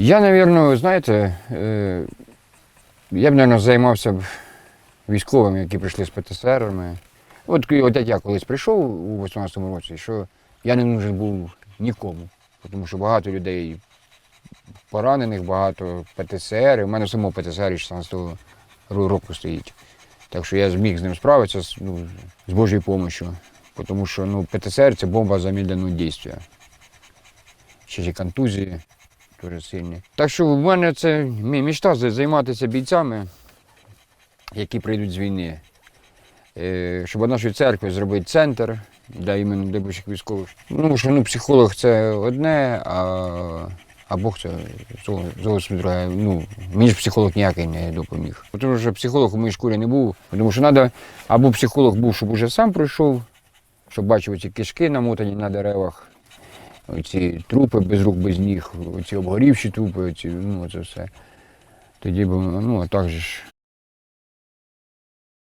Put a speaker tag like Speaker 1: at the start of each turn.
Speaker 1: Я, мабуть, знаєте, е, я б, мабуть, займався б військовими, які прийшли з ПТСРами. От, от як я колись прийшов у 18-му році, що я не нужен був нікому, тому що багато людей поранених, багато ПТСР. У мене само ПТСР 16-го року стоїть. Так що я зміг з ним справитися з, ну, з Божою допомогою. Тому що ну, ПТСР це бомба замедленого дійства. Ще ж контузії дуже сильні. Так що в мене це мій мечта за- займатися бійцями, які прийдуть з війни. Е, Щоб від нашої церкви зробити центр для іменно для бувших військових. Ну, що ну, психолог це одне, а, а Бог це зо- зовсім друге. Ну, мені ж психолог ніякий не допоміг. Тому що психолог у моїй шкурі не був. Тому що треба, або психолог був, щоб уже сам пройшов, щоб бачив ці кишки намотані на деревах, оці трупи без рук, без ніг, оці обгорівші трупи, оці, ну, це все. Тоді б, ну, а так же ж.